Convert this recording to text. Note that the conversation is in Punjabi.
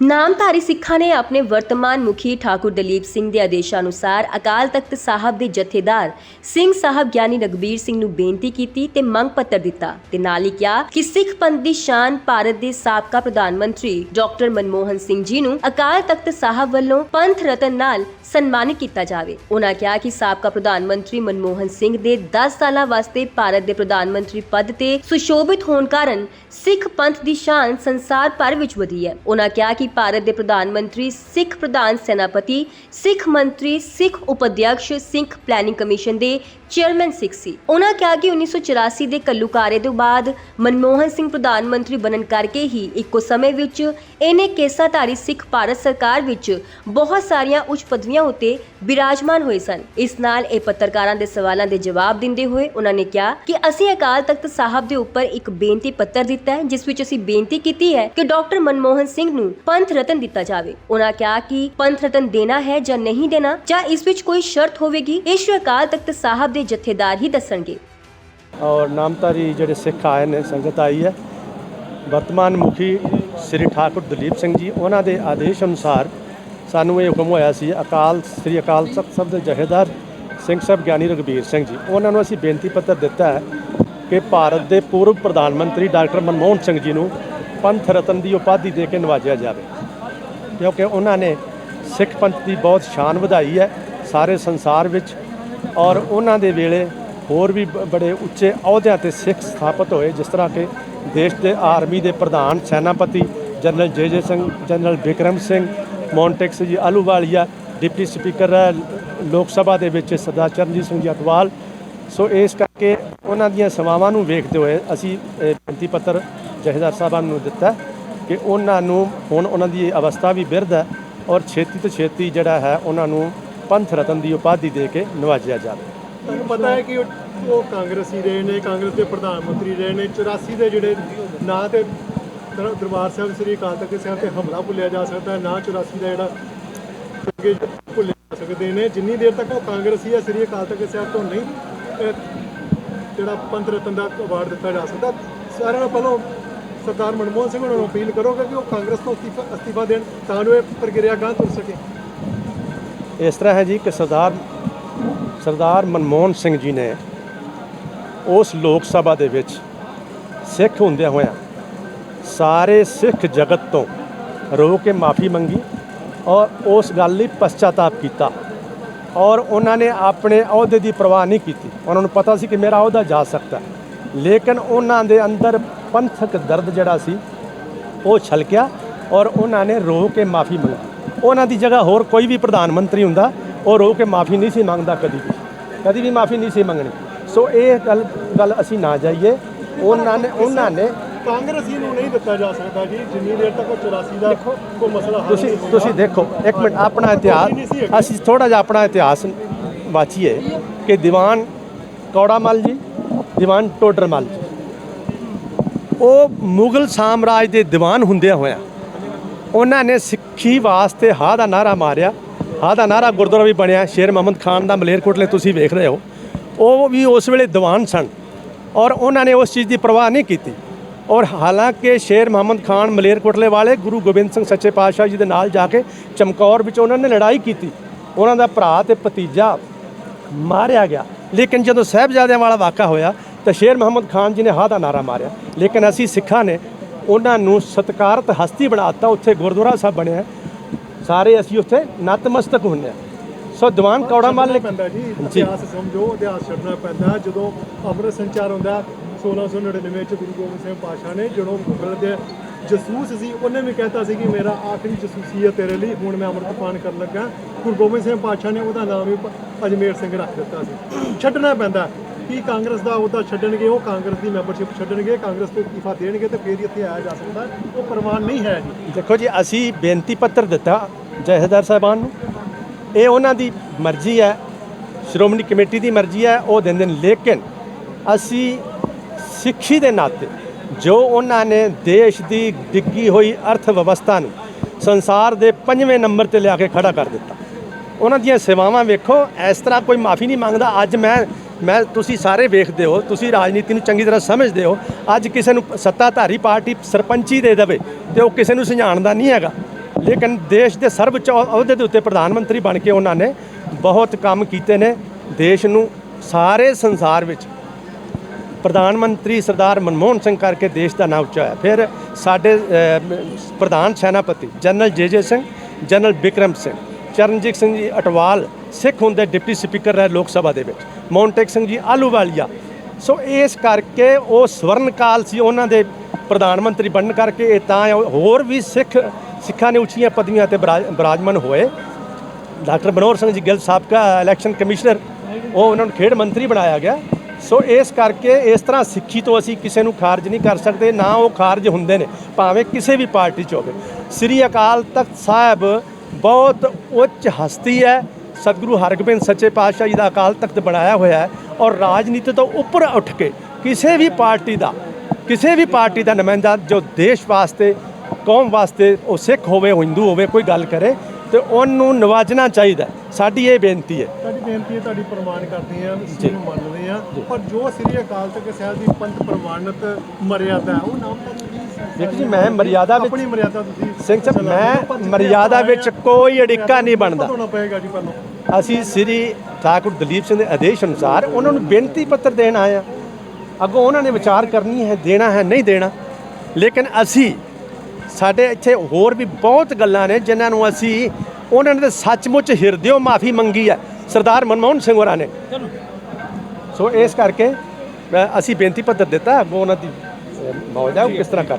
ਨਾਮਧਾਰੀ ਸਿੱਖਾਂ ਨੇ ਆਪਣੇ ਵਰਤਮਾਨ ਮੁਖੀ ਠਾਕੁਰ ਦਲੀਪ ਸਿੰਘ ਦੇ ਆਦੇਸ਼ਾਂ ਅਨੁਸਾਰ ਅਕਾਲ ਤਖਤ ਸਾਹਿਬ ਦੇ ਜਥੇਦਾਰ ਸਿੰਘ ਸਾਹਿਬ ਗਿਆਨੀ ਰਗਬੀਰ ਸਿੰਘ ਨੂੰ ਬੇਨਤੀ ਕੀਤੀ ਤੇ ਮੰਗ ਪੱਤਰ ਦਿੱਤਾ ਤੇ ਨਾਲ ਹੀ ਕਿਹਾ ਕਿ ਸਿੱਖ ਪੰਥ ਦੀ ਸ਼ਾਨ ਭਾਰਤ ਦੇ ਸਾਬਕਾ ਪ੍ਰਧਾਨ ਮੰਤਰੀ ਡਾਕਟਰ ਮਨਮੋਹਨ ਸਿੰਘ ਜੀ ਨੂੰ ਅਕਾਲ ਤਖਤ ਸਾਹਿਬ ਵੱਲੋਂ ਪੰਥ ਰਤਨ ਨਾਲ ਸਨਮਾਨਿਤ ਕੀਤਾ ਜਾਵੇ। ਉਹਨਾਂ ਕਿਹਾ ਕਿ ਸਾਬਕਾ ਪ੍ਰਧਾਨ ਮੰਤਰੀ ਮਨਮੋਹਨ ਸਿੰਘ ਦੇ 10 ਸਾਲਾਂ ਵਾਸਤੇ ਭਾਰਤ ਦੇ ਪ੍ਰਧਾਨ ਮੰਤਰੀ ਪਦ ਤੇ ਸੁਸ਼ੋਭਿਤ ਹੋਣ ਕਾਰਨ ਸਿੱਖ ਪੰਥ ਦੀ ਸ਼ਾਨ ਸੰਸਾਰ ਭਰ ਵਿੱਚ ਵਧੀ ਹੈ। ਉਹਨਾਂ ਕਿਹਾ ਕਿ ਭਾਰਤ ਦੇ ਪ੍ਰਧਾਨ ਮੰਤਰੀ, ਸਿੱਖ ਪ੍ਰਧਾਨ ਸੈਨਾਪਤੀ, ਸਿੱਖ ਮੰਤਰੀ, ਸਿੱਖ ਉਪਾਧਿਆਕਸ਼ ਸਿੱਖ ਪਲੈਨਿੰਗ ਕਮਿਸ਼ਨ ਦੇ ਚੇਅਰਮੈਨ ਸਿੱਖ ਸੀ। ਉਹਨਾਂ ਕਿਹਾ ਕਿ 1984 ਦੇ ਕੱਲੂਕਾਰੇ ਤੋਂ ਬਾਅਦ ਮਨਮੋਹਨ ਸਿੰਘ ਪ੍ਰਧਾਨ ਮੰਤਰੀ ਬਣਨ ਕਰਕੇ ਹੀ ਇੱਕੋ ਸਮੇਂ ਵਿੱਚ ਇਹਨੇ ਕੇਸਾਧਾਰੀ ਸਿੱਖ ਭਾਰਤ ਸਰਕਾਰ ਵਿੱਚ ਬਹੁਤ ਸਾਰੀਆਂ ਉੱਚ ਪਦਵੀਆਂ ਉੱਤੇ ਬਿਰਾਜਮਾਨ ਹੋਏ ਸਨ। ਇਸ ਨਾਲ ਇਹ ਪੱਤਰਕਾਰਾਂ ਦੇ ਸਵਾਲਾਂ ਦੇ ਜਵਾਬ ਦਿੰਦੇ ਹੋਏ ਉਹਨਾਂ ਨੇ ਕਿਹਾ ਕਿ ਅਸੀਂ ਅਕਾਲ ਤਖਤ ਸਾਹਿਬ ਦੇ ਉੱਪਰ ਇੱਕ ਬੇਨਤੀ ਪੱਤਰ ਦਿੱਤਾ ਹੈ, ਜਿਸ ਵਿੱਚ ਅਸੀਂ ਬੇਨਤੀ ਕੀਤੀ ਹੈ ਕਿ ਡਾਕਟਰ ਮਨਮੋਹਨ ਸਿੰਘ ਨੂੰ ਪੰਥ ਰਤਨ ਦਿੱਤਾ ਜਾਵੇ। ਉਹਨਾਂ ਕਿਹਾ ਕਿ ਪੰਥ ਰਤਨ ਦੇਣਾ ਹੈ ਜਾਂ ਨਹੀਂ ਦੇਣਾ ਜਾਂ ਇਸ ਵਿੱਚ ਕੋਈ ਸ਼ਰਤ ਹੋਵੇਗੀ ਇਹ ਸ਼੍ਰੀ ਅਕਾਲ ਤਖਤ ਸਾਹਿਬ ਦੇ ਜਥੇਦਾਰ ਹੀ ਦੱਸਣਗੇ। ਔਰ ਨਾਮਧਾਰੀ ਜਿਹੜੇ ਸਿੱਖ ਆਏ ਨੇ, ਸੰਗਤ ਆਈ ਹੈ। ਵਰਤਮਾਨ ਮੁਖੀ ਸ੍ਰੀ ਠਾਕੁਰ ਦਲੀਪ ਸਿੰਘ ਜੀ, ਉਹਨਾਂ ਦੇ ਆਦੇਸ਼ ਅਨੁਸਾਰ ਸਾਨੂੰ ਇਹ ਹੁਕਮ ਹੋਇਆ ਸੀ, ਅਕਾਲ, ਸ੍ਰੀ ਅਕਾਲ ਤਖਤ ਸਾਹਿਬ ਦੇ ਜਥੇਦਾਰ ਸਿੰਘ ਸਾਹਿਬ ਗਿਆਨੀ ਰਗਬੀਰ ਸਿੰਘ ਜੀ। ਉਹਨਾਂ ਨੂੰ ਅਸੀਂ ਬੇਨਤੀ ਪੱਤਰ ਦਿੱਤਾ ਹੈ ਕਿ ਭਾਰਤ ਦੇ ਪੂਰਵ ਪ੍ਰਧਾਨ ਮੰਤਰੀ ਡਾਕਟਰ ਮਨਮੋਹਨ ਸਿੰਘ ਜੀ ਨੂੰ ਪੰਥ ਰਤਨ ਦੀ ਉਪਾਧੀ ਦੇ ਕੇ ਨਵਾਜਿਆ ਜਾਵੇ। ਕਿਉਂਕਿ ਉਹਨਾਂ ਨੇ ਸਿੱਖ ਪੰਥ ਦੀ ਬਹੁਤ ਸ਼ਾਨ ਵਧਾਈ ਹੈ। ਸਾਰੇ ਸੰਸਾਰ ਵਿੱਚ ਔਰ ਉਹਨਾਂ ਦੇ ਵੇਲੇ ਹੋਰ ਵੀ ਬ- ਬੜੇ ਉੱਚੇ ਅਹੁਦਿਆਂ ਤੇ ਸਿੱਖ ਸਥਾਪਿਤ ਹੋਏ, ਜਿਸ ਤਰ੍ਹਾਂ ਕਿ ਦੇਸ਼ ਦੇ ਆਰਮੀ ਦੇ ਪ੍ਰਧਾਨ ਸੈਨਾਪਤੀ general J J Singh, general Vikram Singh Montek ji Ahluwalia deputy speaker ਹੈ ਲੋਕ ਸਭਾ ਦੇ ਵਿੱਚ ਸਰਦਾਰ ਚਰਨਜੀਤ ਸਿੰਘ ਜੀ ਅਟਵਾਲ। ਸੋ ਇਸ ਕਰਕੇ ਉਹਨਾਂ ਦੀਆਂ ਸੇਵਾਵਾਂ ਨੂੰ ਵੇਖਦੇ ਹੋਏ ਅਸੀਂ ਇਹ ਬੇਨਤੀ ਪੱਤਰ ਜਹੇਦਾਰ ਸਾਹਿਬਾਨ ਨੂੰ ਦਿੱਤਾ ਕਿ ਉਹਨਾਂ ਨੂੰ ਹੁਣ ਉਹਨਾਂ ਦੀ ਅਵਸਥਾ ਵੀ ਬਿਰਧ ਹੈ ਔਰ ਛੇਤੀ ਤੋਂ ਛੇਤੀ ਜਿਹੜਾ ਹੈ ਉਹਨਾਂ ਨੂੰ ਪੰਥ ਰਤਨ ਦੀ ਉਪਾਧੀ ਦੇ ਕੇ ਨਵਾਜਿਆ ਜਾਵੇ ਤੁਹਾਨੂੰ ਪਤਾ ਹੈ ਕਿ ਉਹ ਕਾਂਗਰਸੀ ਰਹੇ ਨੇ, ਕਾਂਗਰਸ ਦੇ ਪ੍ਰਧਾਨ ਮੰਤਰੀ ਰਹੇ ਨੇ 84 ਦੇ ਜਿਹੜੇ ਨਾਂ ਤੇ ਦਰਬਾਰ ਸਾਹਿਬ, ਸ੍ਰੀ ਅਕਾਲ ਤਖਤ ਸਾਹਿਬ ਤੇ ਹਮਲਾ ਭੁੱਲਿਆ ਜਾ ਸਕਦਾ ਹੈ, ਨਾ 84 ਦਾ ਜਿਹੜਾ ਅੱਗੇ ਭੁੱਲੇ ਜਾ ਸਕਦੇ ਨੇ। ਜਿੰਨੀ ਦੇਰ ਤੱਕ ਉਹ ਕਾਂਗਰਸੀ ਹੈ, ਸ੍ਰੀ ਅਕਾਲ ਤਖਤ ਸਾਹਿਬ ਤੋਂ ਨਹੀਂ ਜਿਹੜਾ ਪੰਥ ਰਤਨ ਦਾ ਅਵਾਰਡ ਦਿੱਤਾ ਜਾ ਸਕਦਾ। ਸਾਰਿਆਂ ਨਾਲੋਂ ਪਹਿਲਾਂ ਸਰਦਾਰ ਮਨਮੋਹਨ ਸਿੰਘ ਉਹਨਾਂ ਨੂੰ ਅਪੀਲ ਕਰੋਗੇ ਕਿ ਉਹ ਕਾਂਗਰਸ ਤੋਂ ਅਸਤੀਫਾ ਅਸਤੀਫਾ ਦੇਣ, ਤਾਂ ਜੋ ਇਹ ਪ੍ਰਕਿਰਿਆ ਗਾਂ ਤੁਰ ਸਕੇ। ਇਸ ਤਰ੍ਹਾਂ ਹੈ ਜੀ ਕਿ ਸਰਦਾਰ ਸਰਦਾਰ ਮਨਮੋਹਨ ਸਿੰਘ ਜੀ ਨੇ ਉਸ ਲੋਕ ਸਭਾ ਦੇ ਵਿੱਚ ਸਿੱਖ ਹੁੰਦਿਆਂ ਹੋਇਆਂ ਸਾਰੇ ਸਿੱਖ ਜਗਤ ਤੋਂ ਰੋ ਕੇ ਮਾਫੀ ਮੰਗੀ ਔਰ ਉਸ ਗੱਲ ਲਈ ਪਛਤਾਤਾਪ ਕੀਤਾ ਔਰ ਉਹਨਾਂ ਨੇ ਆਪਣੇ ਅਹੁਦੇ ਦੀ ਪਰਵਾਹ ਨਹੀਂ ਕੀਤੀ। ਉਹਨਾਂ ਨੂੰ ਪਤਾ ਸੀ ਕਿ ਮੇਰਾ ਅਹੁਦਾ ਜਾ ਸਕਦਾ ਲੇਕਿਨ ਉਹਨਾਂ ਦੇ ਅੰਦਰ ਪੰਥਕ ਦਰਦ ਜਿਹੜਾ ਸੀ, ਉਹ ਛਲਕਿਆ ਔਰ ਉਹਨਾਂ ਨੇ ਰੋ ਕੇ ਮਾਫੀ ਮੰਗੀ। ਉਹਨਾਂ ਦੀ ਜਗ੍ਹਾ ਹੋਰ ਕੋਈ ਵੀ ਪ੍ਰਧਾਨ ਮੰਤਰੀ ਹੁੰਦਾ ਉਹ ਰੋ ਕੇ ਮਾਫੀ ਨਹੀਂ ਸੀ ਮੰਗਦਾ ਕਦੀ ਵੀ। ਕਦੀ ਵੀ ਮਾਫੀ ਨਹੀਂ ਸੀ ਮੰਗਣੀ। ਸੋ ਇਹ ਗੱਲ ਗੱਲ ਅਸੀਂ ਨਾ ਜਾਈਏ। ਉਹਨਾਂ ਨੇ ਉਹਨਾਂ ਨੇ ਕਾਂਗਰਸੀ ਨੂੰ ਨਹੀਂ ਦਿੱਤਾ ਜਾ ਸਕਦਾ ਜੀ। ਜਿੰਨੀ ਦੇਰ ਤੱਕ ਉਹ 84 ਦਾ ਕੋਈ ਮਸਲਾ ਹੱਲ ਤੁਸੀਂ। ਤੁਸੀਂ ਦੇਖੋ ਇੱਕ ਮਿੰਟ ਆਪਣਾ ਇਤਿਹਾਸ ਅਸੀਂ ਥੋੜਾ ਜਿਹਾ ਆਪਣਾ ਇਤਿਹਾਸ ਵਾਚੀਏ ਕਿ ਦੀਵਾਨ ਕੌੜਾਮਲ ਜੀ ਦੀਵਾਨ ਟੋਡਰਮਲ ਜੀ। ਉਹ ਮੁਗਲ ਸਾਮਰਾਜ ਦੇ ਦੀਵਾਨ ਹੁੰਦਿਆਂ ਹੋਇਆਂ ਉਹਨਾਂ ਨੇ ਸਿੱਖੀ ਵਾਸਤੇ ਹਾ ਦਾ ਨਾਰਾ ਮਾਰਿਆ। ਹਾਂ ਦਾ ਨਾਰਾ ਗੁਰਦੁਆਰਾ ਵੀ ਬਣਿਆ, ਸ਼ੇਰ ਮੁਹੰਮਦ ਖਾਨ ਦਾ ਮਲੇਰਕੋਟਲੇ ਤੁਸੀਂ ਵੇਖ ਰਹੇ ਹੋ। ਉਹ ਵੀ ਉਸ ਵੇਲੇ ਦੀਵਾਨ ਸਨ ਔਰ ਉਹਨਾਂ ਨੇ ਉਸ ਚੀਜ਼ ਦੀ ਪਰਵਾਹ ਨਹੀਂ ਕੀਤੀ। ਔਰ ਹਾਲਾਂਕਿ ਸ਼ੇਰ ਮੁਹੰਮਦ ਖਾਨ ਮਲੇਰਕੋਟਲੇ ਵਾਲੇ ਗੁਰੂ ਗੋਬਿੰਦ ਸਿੰਘ ਸੱਚੇ ਪਾਤਸ਼ਾਹ ਜੀ ਦੇ ਨਾਲ ਜਾ ਕੇ ਚਮਕੌਰ ਵਿੱਚ ਉਹਨਾਂ ਨੇ ਲੜਾਈ ਕੀਤੀ। ਉਹਨਾਂ ਦਾ ਭਰਾ ਤੇ ਭਤੀਜਾ ਮਾਰਿਆ ਗਿਆ। ਲੇਕਿਨ ਜਦੋਂ ਸਾਹਿਬਜ਼ਾਦਿਆਂ ਵਾਲਾ ਵਾਕਾ ਹੋਇਆ ਤਾਂ ਸ਼ੇਰ ਮੁਹੰਮਦ ਖਾਨ ਜੀ ਨੇ ਹਾਂ ਦਾ ਨਾਰਾ ਮਾਰਿਆ। ਲੇਕਿਨ ਅਸੀਂ ਸਿੱਖਾਂ ਨੇ ਉਹਨਾਂ ਨੂੰ ਸਤਿਕਾਰਤ ਹਸਤੀ ਬਣਾਤਾ ਉੱਥੇ ਗੁਰਦੁਆਰਾ ਸਾਹਿਬ ਬਣਿਆ ਸਾਰੇ ਅਸੀਂ ਉੱਥੇ ਨਤਮਸਤਕ ਹੁੰਦੇ ਹਾਂ। ਸੋ ਦੀਵਾਨ ਕੌੜਾ ਮੱਲ ਨੇ ਪੈਂਦਾ ਜੀ ਇਤਿਹਾਸ ਸਮਝੋ ਇਤਿਹਾਸ ਛੱਡਣਾ ਪੈਂਦਾ। ਜਦੋਂ ਅੰਮ੍ਰਿਤ ਸੰਚਾਰ ਹੁੰਦਾ 1699 ਚ ਗੁਰੂ ਗੋਬਿੰਦ ਸਿੰਘ ਪਾਤਸ਼ਾਹ ਨੇ ਜਦੋਂ ਮੁਗਲ ਦੇ ਜਸੂਸ ਸੀ ਉਹਨੇ ਵੀ ਕਹਿਤਾ ਸੀ ਕਿ ਮੇਰਾ ਆਖਰੀ ਜਸੂਸੀ ਹੈ ਤੇਰੇ ਲਈ ਹੁਣ ਮੈਂ ਅੰਮ੍ਰਿਤ ਪਾਨ ਕਰਨ ਲੱਗਾ। ਗੁਰੂ ਗੋਬਿੰਦ ਸਿੰਘ ਪਾਤਸ਼ਾਹ ਨੇ ਉਹਦਾ ਨਾਮ ਵੀ ਪ- ਅਜਮੇਰ ਸਿੰਘ ਰੱਖ ਦਿੱਤਾ ਸੀ। ਛੱਡਣਾ ਪੈਂਦਾ। ਕੀ ਕਾਂਗਰਸ ਦਾ ਉਹਦਾ ਛੱਡਣਗੇ? ਉਹ ਕਾਂਗਰਸ ਦੀ ਮੈਂਬਰਸ਼ਿਪ ਛੱਡਣਗੇ, ਕਾਂਗਰਸ ਤੋਂ ਇਸਤੀਫਾ ਦੇਣਗੇ ਤੇ ਫੇਰ ਇੱਥੇ ਆਇਆ ਜਾ ਸਕਦਾ। ਉਹ ਪ੍ਰਵਾਨ ਨਹੀਂ ਹੈ ਜੀ। ਦੇਖੋ ਜੀ, ਅਸੀਂ ਬੇਨਤੀ ਪੱਤਰ ਦਿੱਤਾ ਜਹੇਦਾਰ ਸਾਹਿਬਾਨ ਨੂੰ। ਇਹ ਉਹਨਾਂ ਦੀ ਮਰਜ਼ੀ ਹੈ, ਸ਼੍ਰੋਮਣੀ ਕਮੇਟੀ ਦੀ ਮਰਜ਼ੀ ਹੈ, ਉਹ ਦਿੰਦੇ ਨੇ। ਲੇਕਿਨ ਅਸੀਂ ਸਿੱਖੀ ਦੇ ਨਾਤੇ ਜੋ ਉਹਨਾਂ ਨੇ ਦੇਸ਼ ਦੀ ਡਿੱਗੀ ਹੋਈ ਅਰਥ ਵਿਵਸਥਾ ਨੂੰ ਸੰਸਾਰ ਦੇ ਪੰਜਵੇਂ ਨੰਬਰ ਤੇ ਲਿਆ ਕੇ ਖੜਾ ਕਰ ਦਿੱਤਾ। ਉਹਨਾਂ ਦੀਆਂ ਸੇਵਾਵਾਂ ਵੇਖੋ, ਇਸ ਤਰ੍ਹਾਂ ਕੋਈ ਮਾਫੀ ਨਹੀਂ ਮੰਗਦਾ। ਅੱਜ ਮੈਂ ਮੈਂ, ਤੁਸੀਂ ਸਾਰੇ ਵੇਖਦੇ ਹੋ, ਤੁਸੀਂ ਰਾਜਨੀਤੀ ਨੂੰ ਚੰਗੀ ਤਰ੍ਹਾਂ ਸਮਝਦੇ ਹੋ, ਅੱਜ ਕਿਸੇ ਨੂੰ ਸੱਤਾਧਾਰੀ ਪਾਰਟੀ ਸਰਪੰਚੀ ਦੇ ਦੇਵੇ ਤੇ ਉਹ ਕਿਸੇ ਨੂੰ ਸੁਝਾਉਣ ਦਾ ਨਹੀਂ ਹੈਗਾ। ਲੇਕਿਨ ਦੇਸ਼ ਦੇ ਸਰਵਉੱਚ ਅਹੁਦੇ ਦੇ ਉੱਤੇ ਪ੍ਰਧਾਨ ਮੰਤਰੀ ਬਣ ਕੇ ਉਹਨਾਂ ਨੇ ਬਹੁਤ ਕੰਮ ਕੀਤੇ ਨੇ। ਦੇਸ਼ ਨੂੰ ਸਾਰੇ ਸੰਸਾਰ ਵਿੱਚ ਪ੍ਰਧਾਨ ਮੰਤਰੀ ਸਰਦਾਰ ਮਨਮੋਹਨ ਸਿੰਘ ਕਰਕੇ ਦੇਸ਼ ਦਾ ਨਾਂ ਉੱਚਾ ਹੋਇਆ। ਫਿਰ ਸਾਡੇ ਪ੍ਰਧਾਨ ਸੈਨਾਪਤੀ general J J Singh, general Bikram Singh, Charanjit Singh ji Atwal, Sikh ਹੁੰਦੇ ਡਿਪਟੀ ਸਪੀਕਰ ਰਹੇ ਲੋਕ ਸਭਾ ਦੇ ਵਿੱਚ। ਮੌਂਟੇਕ ਸਿੰਘ ਜੀ ਆਲੂਵਾਲੀਆ ਸੋ ਇਸ ਕਰਕੇ ਉਹ ਸਵਰਨ ਕਾਲ ਸੀ, ਉਹਨਾਂ ਦੇ ਪ੍ਰਧਾਨ ਮੰਤਰੀ ਬਣਨ ਕਰਕੇ ਇਹ ਤਾਂ ਹੋਰ ਵੀ ਸਿੱਖ ਸਿੱਖਾਂ ਨੇ ਉੱਚੀਆਂ ਪਦਵੀਆਂ ਤੇ ਬਿਰਾਜ- ਬਿਰਾਜਮਾਨ ਹੋਏ। ਡਾਕਟਰ ਮਨੋਹਰ ਸਿੰਘ ਜੀ ਗਿੱਲ ਸਾਬਕਾ ਇਲੈਕਸ਼ਨ ਕਮਿਸ਼ਨਰ, ਉਹ ਉਹਨਾਂ ਨੂੰ ਖੇਡ ਮੰਤਰੀ ਬਣਾਇਆ ਗਿਆ। ਸੋ ਇਸ ਕਰਕੇ ਇਸ ਤਰ੍ਹਾਂ ਸਿੱਖੀ ਤੋਂ ਅਸੀਂ ਕਿਸੇ ਨੂੰ ਖਾਰਜ ਨਹੀਂ ਕਰ ਸਕਦੇ, ਨਾ ਉਹ ਖਾਰਜ ਹੁੰਦੇ ਨੇ, ਭਾਵੇਂ ਕਿਸੇ ਵੀ ਪਾਰਟੀ 'ਚ ਹੋਵੇ। ਸ੍ਰੀ ਅਕਾਲ ਤਖਤ ਸਾਹਿਬ ਬਹੁਤ ਉੱਚ ਹਸਤੀ ਹੈ ਸਤਿਗੁਰੂ ਹਰਗੋਬਿੰਦ ਸੱਚੇ ਪਾਤਸ਼ਾਹ ਜੀ ਦਾ ਅਕਾਲ ਤਖਤ ਬਣਾਇਆ ਹੋਇਆ ਹੈ ਔਰ ਰਾਜਨੀਤੀ ਤੋਂ ਉੱਪਰ ਉੱਠ ਕੇ ਕਿਸੇ ਵੀ ਪਾਰਟੀ ਦਾ ਕਿਸੇ ਵੀ ਪਾਰਟੀ ਦਾ ਨੁਮਾਇੰਦਾ ਜੋ ਦੇਸ਼ ਵਾਸਤੇ ਕੌਮ ਵਾਸਤੇ ਉਹ ਸਿੱਖ ਹੋਵੇ ਉਹ ਹਿੰਦੂ ਹੋਵੇ ਕੋਈ ਗੱਲ ਕਰੇ ਤੇ ਉਹਨੂੰ ਨਵਾਜਣਾ ਚਾਹੀਦਾ। ਸਾਡੀ ਇਹ ਬੇਨਤੀ ਹੈ। ਤੁਹਾਡੀ ਬੇਨਤੀ ਹੈ ਤੁਹਾਡੀ ਪ੍ਰਮਾਣ ਕਰਦੇ ਆ ਇਸ ਨੂੰ ਮੰਨਦੇ ਆ ਪਰ ਜੋ ਸ੍ਰੀ ਅਕਾਲ ਤਖਤ ਸਾਹਿਬ ਦੀ ਪੰਥ ਪ੍ਰਮਾਣਿਤ ਮਰਿਆਦਾ ਉਹ ਨਾਮ ਤਾਂ ਦੇਖੋ ਜੀ ਮੈਂ ਮਰਿਆਦਾ ਵਿੱਚ ਆਪਣੀ ਮਰਿਆਦਾ ਤੁਸੀਂ ਸਿੰਘ ਸਾਹਿਬ ਮੈਂ ਮਰਿਆਦਾ ਵਿੱਚ ਕੋਈ ਅੜਿੱਕਾ ਨਹੀਂ ਬਣਦਾ। ਹੋਣਾ ਪਏਗਾ ਜੀ ਤੁਹਾਨੂੰ ਅਸੀਂ ਸ੍ਰੀ ਠਾਕੁਰ ਦਲੀਪ ਸਿੰਘ ਦੇ ਆਦੇਸ਼ ਅਨੁਸਾਰ ਉਹਨਾਂ ਨੂੰ ਬੇਨਤੀ ਪੱਤਰ ਦੇਣ ਆਏ ਆ ਅੱਗੋਂ ਉਹਨਾਂ ਨੇ ਵਿਚਾਰ ਕਰਨੀ ਹੈ ਦੇਣਾ ਹੈ ਨਹੀਂ ਦੇਣਾ। ਲੇਕਿਨ ਅਸੀਂ ਸਾਡੇ ਇੱਥੇ ਹੋਰ ਵੀ ਬਹੁਤ ਗੱਲਾਂ ਨੇ ਜਿਨ੍ਹਾਂ ਨੂੰ ਅਸੀਂ ਉਹਨਾਂ ਨੇ ਸੱਚਮੁੱਚ ਹਿਰਦਿਓ ਮਾਫੀ ਮੰਗੀ ਹੈ ਸਰਦਾਰ ਮਨਮੋਹਨ ਸਿੰਘ ਹੋਰਾਂ ਨੇ। ਸੋ ਇਸ ਕਰਕੇ ਅਸੀਂ ਬੇਨਤੀ ਪੱਤਰ ਦਿੱਤਾ ਅੱਗੋਂ ਉਹਨਾਂ ਦੀ ਮੌਜ ਕਿਸ ਤਰ੍ਹਾਂ ਕਰ